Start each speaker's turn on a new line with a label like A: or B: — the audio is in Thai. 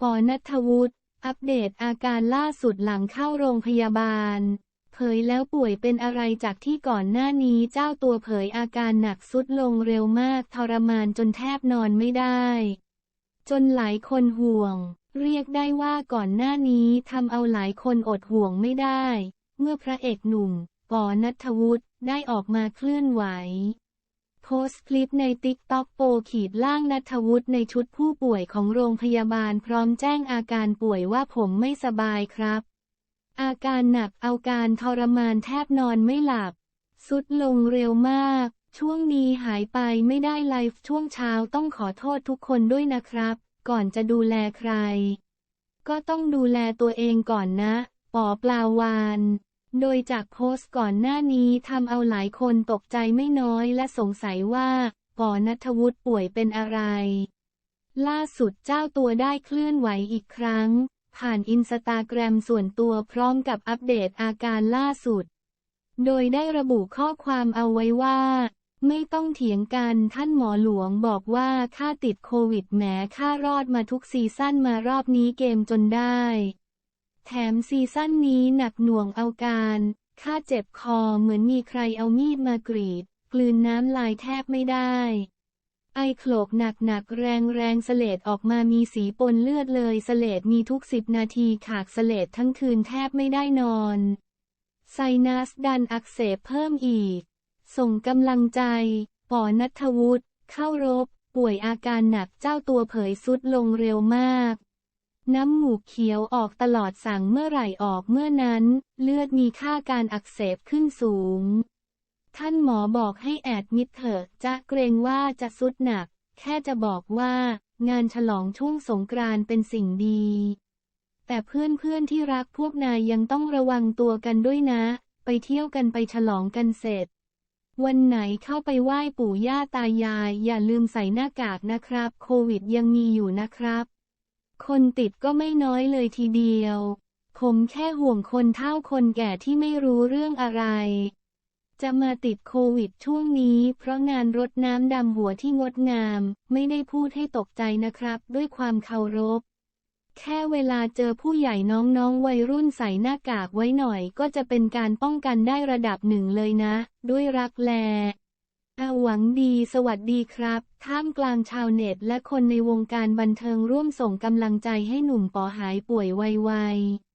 A: ปอนัทวุฒิ อัปเดตอาการล่าสุดหลังเข้าโรงพยาบาล เผยแล้วป่วยเป็นอะไรจากที่ก่อนหน้านี้เจ้าตัวเผยอาการหนักสุดลงเร็วมากทรมานจนแทบนอนไม่ได้ จนหลายคนห่วง เรียกได้ว่าก่อนหน้านี้ทำเอาหลายคนอดห่วงไม่ได้ เมื่อพระเอกหนุ่มปอนัทวุฒิได้ออกมาเคลื่อนไหว สต์คลิปในติ๊กต็อกโปขีดล่างนัทวุฒิในชุดผู้ป่วยของโรงพยาบาลพร้อมแจ้งอาการป่วยว่าผมไม่สบายครับ อาการหนักเอาการทรมานแทบนอนไม่หลับ สุดลงเร็วมาก ช่วงนี้หายไปไม่ได้ไลฟ์ช่วงเช้าต้องขอโทษทุกคนด้วยนะครับ ก่อนจะดูแลใคร ก็ต้องดูแลตัวเองก่อนนะ ปอปลาวาน โดยจากโพสต์ก่อนหน้านี้ทำเอาหลายคนตกใจไม่น้อยและสงสัยว่าปอนัทวุฒิป่วยเป็นอะไร ล่าสุดเจ้าตัวได้เคลื่อนไหวอีกครั้ง ผ่านอินสตาแกรมส่วนตัวพร้อมกับอัปเดตอาการล่าสุด โดยได้ระบุข้อความเอาไว้ว่า ไม่ต้องเถียงกันท่านหมอหลวงบอกว่าข้าติดโควิดแหมข้ารอดมาทุกซีซั่นมารอบนี้เกมจนได้ แถมซีซั่นนี้หนักหน่วงเอาการข้าเจ็บคอเหมือนมีใครเอามีดมากรีด กลืนน้ำลายแทบไม่ได้ ไอโคลกหนักหนักแรงแรงเสเลดออกมามีสีปนเลือดเลยเสเลดมีทุกสิบนาทีขากเสเลดทั้งคืนแทบไม่ได้นอน ไซนัสดันอักเสบเพิ่มอีก ส่งกำลังใจปอนัทวุฒิเข้ารบ ป่วยอาการหนักเจ้าตัวเผยสุดลงเร็วมาก น้ำหมูกเขียวออกตลอดสั่งเมื่อไหร่ออกเมื่อนั้น เลือดมีค่าการอักเสบขึ้นสูง ท่านหมอบอกให้แอดมิดเถอะจะเกรงว่าจะสุดหนัก แค่จะบอกว่า งานฉลองช่วงสงกรานต์เป็นสิ่งดี แต่เพื่อนๆที่รักพวกนายยังต้องระวังตัวกันด้วยนะ ไปเที่ยวกันไปฉลองกันเสร็จ วันไหนเข้าไปไหว้ปู่ย่าตายาย อย่าลืมใส่หน้ากากนะครับ โควิดยังมีอยู่นะครับ คนติดก็ไม่น้อยเลยทีเดียว ผมแค่ห่วงคนเฒ่าคนแก่ที่ไม่รู้เรื่องอะไร จะมาติดโควิดช่วงนี้ เพราะงานรดน้ำดำหัวที่งดงาม ไม่ได้พูดให้ตกใจนะครับ ด้วยความเคารพ แค่เวลาเจอผู้ใหญ่น้องๆ วัยรุ่นใส่หน้ากากไว้หน่อย ก็จะเป็นการป้องกันได้ระดับหนึ่งเลยนะ ด้วยรักแล อาหวังดีสวัสดีครับ ท่ามกลางชาวเน็ตและคนในวงการบันเทิงร่วมส่งกำลังใจให้หนุ่มปอหายป่วยไวๆ